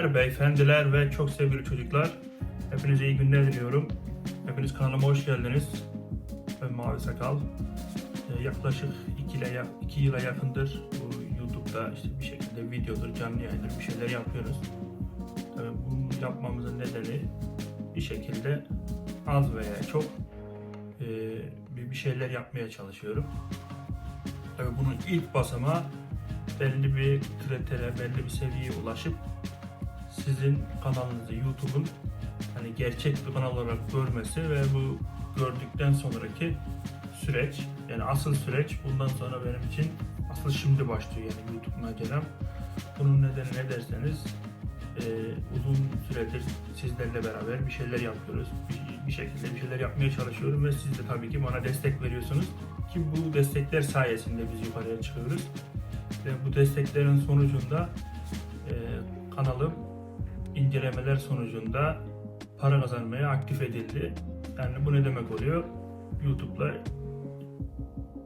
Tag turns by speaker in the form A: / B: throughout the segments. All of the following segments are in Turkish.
A: Hanımefendiler, beyefendiler ve çok sevgili çocuklar. Hepinize iyi günler diliyorum. Hepiniz kanalıma hoş geldiniz. Ben Mavi Sakal. Ee, yaklaşık 2 ile ya- iki yıla yakındır bu YouTube'da işte bir şekilde videodur, canlı yayındır bir şeyler yapıyoruz. Tabii bunu yapmamızın nedeni bir şekilde az veya çok e, bir şeyler yapmaya çalışıyorum. Tabii bunun ilk basamağı belli bir kritere, belli bir seviyeye ulaşıp sizin kanalınızı YouTube'un hani gerçek bir kanal olarak görmesi ve bu gördükten sonraki süreç yani asıl süreç bundan sonra benim için asıl şimdi başlıyor yani YouTube maceram. Bunun nedeni ne derseniz e, uzun süredir sizlerle beraber bir şeyler yapıyoruz. Bir, bir şekilde bir şeyler yapmaya çalışıyorum ve siz de tabii ki bana destek veriyorsunuz ki bu destekler sayesinde biz yukarıya çıkıyoruz ve bu desteklerin sonucunda e, kanalım incelemeler sonucunda para kazanmaya aktif edildi. Yani bu ne demek oluyor? YouTube'la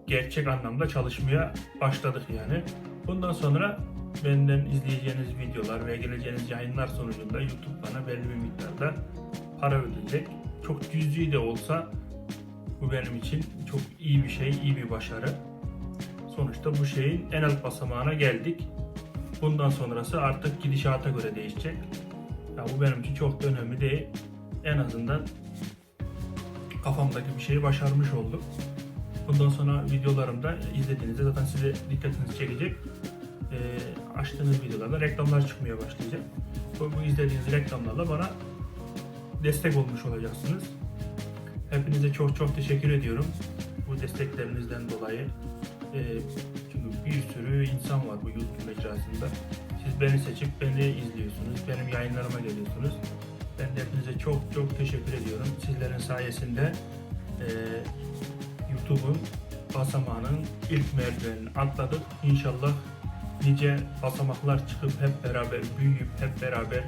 A: gerçek anlamda çalışmaya başladık yani. Bundan sonra benden izleyeceğiniz videolar ve geleceğiniz yayınlar sonucunda YouTube bana belli bir miktarda para ödeyecek. Çok cüzi de olsa bu benim için çok iyi bir şey, iyi bir başarı. Sonuçta bu şeyin en alt basamağına geldik. Bundan sonrası artık gidişata göre değişecek. Ya bu benim için çok da önemli değil. En azından kafamdaki bir şeyi başarmış oldum. Bundan sonra videolarımda izlediğinizde zaten size dikkatinizi çekecek. Ee, açtığınız videolarda reklamlar çıkmaya başlayacak. Bu, bu izlediğiniz reklamlarla bana destek olmuş olacaksınız. Hepinize çok çok teşekkür ediyorum bu desteklerinizden dolayı. Ee, çünkü bir sürü insan var bu YouTube mecrasında. Siz beni seçip beni izliyorsunuz, benim yayınlarıma geliyorsunuz. Ben de hepinize çok çok teşekkür ediyorum. Sizlerin sayesinde e, YouTube'un basamağının ilk merdivenini atladık. İnşallah nice basamaklar çıkıp hep beraber büyüyüp hep beraber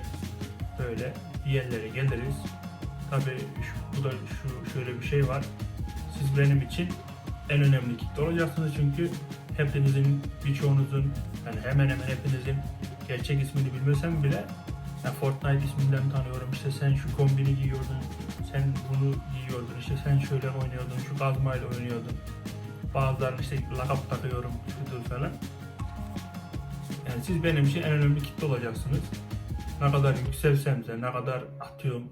A: böyle bir yerlere geliriz. Tabii şu, bu da şu şöyle bir şey var. Siz benim için en önemli kitle olacaksınız çünkü hepinizin birçoğunuzun yani hemen hemen hepinizin gerçek ismini bilmesem bile yani Fortnite isminden tanıyorum. İşte sen şu kombini giyiyordun sen bunu giyiyordun işte sen şöyle oynuyordun şu kazmayla oynuyordun. Bazılarının işte lakap takıyorum şudur falan. Yani siz benim için en önemli kitle olacaksınız. Ne kadar yükselsem de ne kadar atıyorum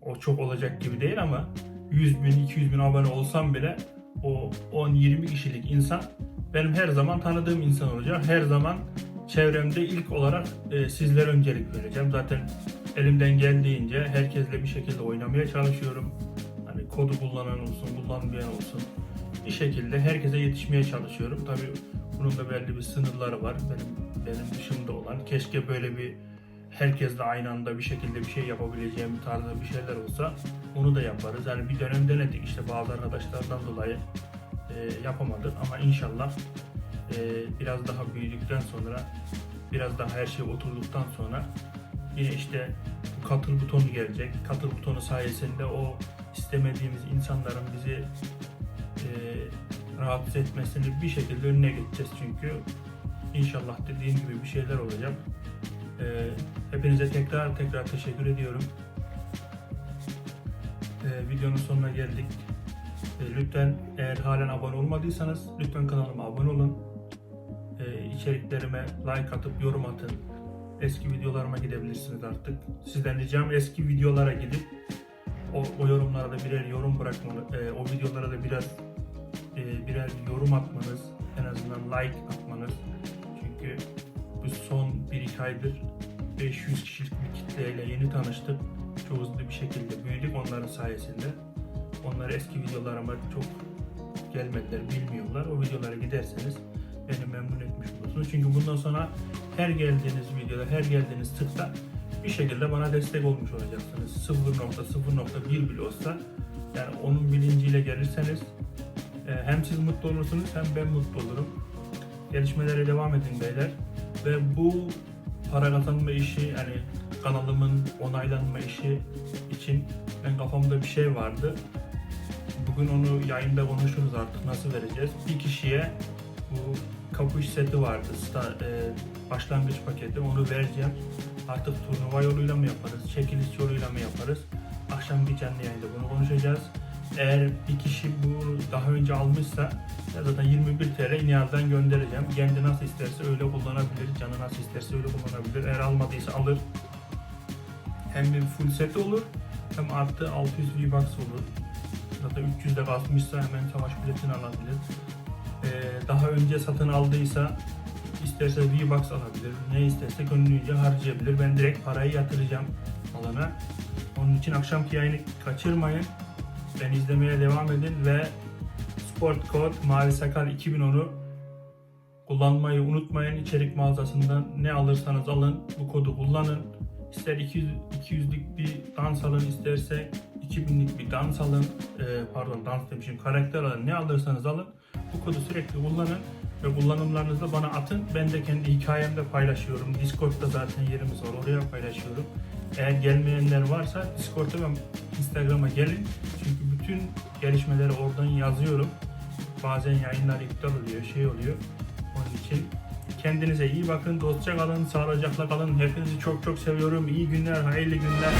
A: o çok olacak gibi değil ama 100 bin 200 bin abone olsam bile o 10-20 kişilik insan benim her zaman tanıdığım insan olacak. Her zaman çevremde ilk olarak e, sizlere öncelik vereceğim. Zaten elimden geldiğince herkesle bir şekilde oynamaya çalışıyorum. Hani kodu kullanan olsun, kullanmayan olsun. Bir şekilde herkese yetişmeye çalışıyorum. Tabii bunun da belli bir sınırları var. Benim benim dışımda olan. Keşke böyle bir herkesle aynı anda bir şekilde bir şey yapabileceğim tarzda bir şeyler olsa onu da yaparız. Yani bir dönem denedik işte bazı arkadaşlardan dolayı e, yapamadık ama inşallah e, biraz daha büyüdükten sonra biraz daha her şey oturduktan sonra yine işte bu katıl butonu gelecek. Katıl butonu sayesinde o istemediğimiz insanların bizi e, rahatsız etmesini bir şekilde önüne geçeceğiz çünkü inşallah dediğim gibi bir şeyler olacak. E, hepinize tekrar tekrar teşekkür ediyorum. E, videonun sonuna geldik. Lütfen eğer halen abone olmadıysanız lütfen kanalıma abone olun. E, içeriklerime like atıp yorum atın. Eski videolarıma gidebilirsiniz artık. Sizden ricam eski videolara gidip o, o yorumlara da birer yorum bırakmanı, e, o videolara da biraz e, birer yorum atmanız, en azından like atmanız. Çünkü bu son 1-2 aydır 500 kişilik bir kitleyle yeni tanıştık. Çok hızlı bir şekilde büyüdük onların sayesinde. Onlar eski videolarıma çok gelmediler, bilmiyorlar. O videolara giderseniz beni memnun etmiş olursunuz. Çünkü bundan sonra her geldiğiniz videoda, her geldiğiniz tıkta bir şekilde bana destek olmuş olacaksınız. 0.0.1 bile olsa yani onun bilinciyle gelirseniz e, hem siz mutlu olursunuz hem ben mutlu olurum. Gelişmelere devam edin beyler. Ve bu para kazanma işi yani kanalımın onaylanma işi için ben kafamda bir şey vardı. Bugün onu yayında konuşuruz artık nasıl vereceğiz. Bir kişiye bu kapış seti vardı. Sta- e, başlangıç paketi. Onu vereceğim. Artık turnuva yoluyla mı yaparız? Çekiliş yoluyla mı yaparız? Akşamki canlı yayında bunu konuşacağız. Eğer bir kişi bunu daha önce almışsa zaten 21 TL Nihal'den göndereceğim. Kendi nasıl isterse öyle kullanabilir. Canı nasıl isterse öyle kullanabilir. Eğer almadıysa alır. Hem bir full set olur hem artı 600 V-Bucks olur. Zaten 300'de basmışsa hemen savaş biletini alabilir. Ee, daha önce satın aldıysa isterse V-Bucks alabilir. Ne isterse gönlünce harcayabilir. Ben direkt parayı yatıracağım alana. Onun için akşamki yayını kaçırmayın. Ben izlemeye devam edin ve Sport Code Mavi Sakal 2010'u kullanmayı unutmayın. İçerik mağazasından ne alırsanız alın bu kodu kullanın. İster 200, 200'lük bir dans alın isterse 2000'lik bir dans alın. Ee, pardon dans demişim karakter alın. Ne alırsanız alın. Bu kodu sürekli kullanın ve kullanımlarınızı bana atın. Ben de kendi hikayemde paylaşıyorum. Discord'da zaten yerimiz var. Oraya paylaşıyorum. Eğer gelmeyenler varsa Discord'a ve Instagram'a gelin. Çünkü bütün gelişmeleri oradan yazıyorum. Bazen yayınlar iptal oluyor, şey oluyor. Onun için kendinize iyi bakın, dostça kalın, sağlıcakla kalın. Hepinizi çok çok seviyorum. İyi günler, hayırlı günler.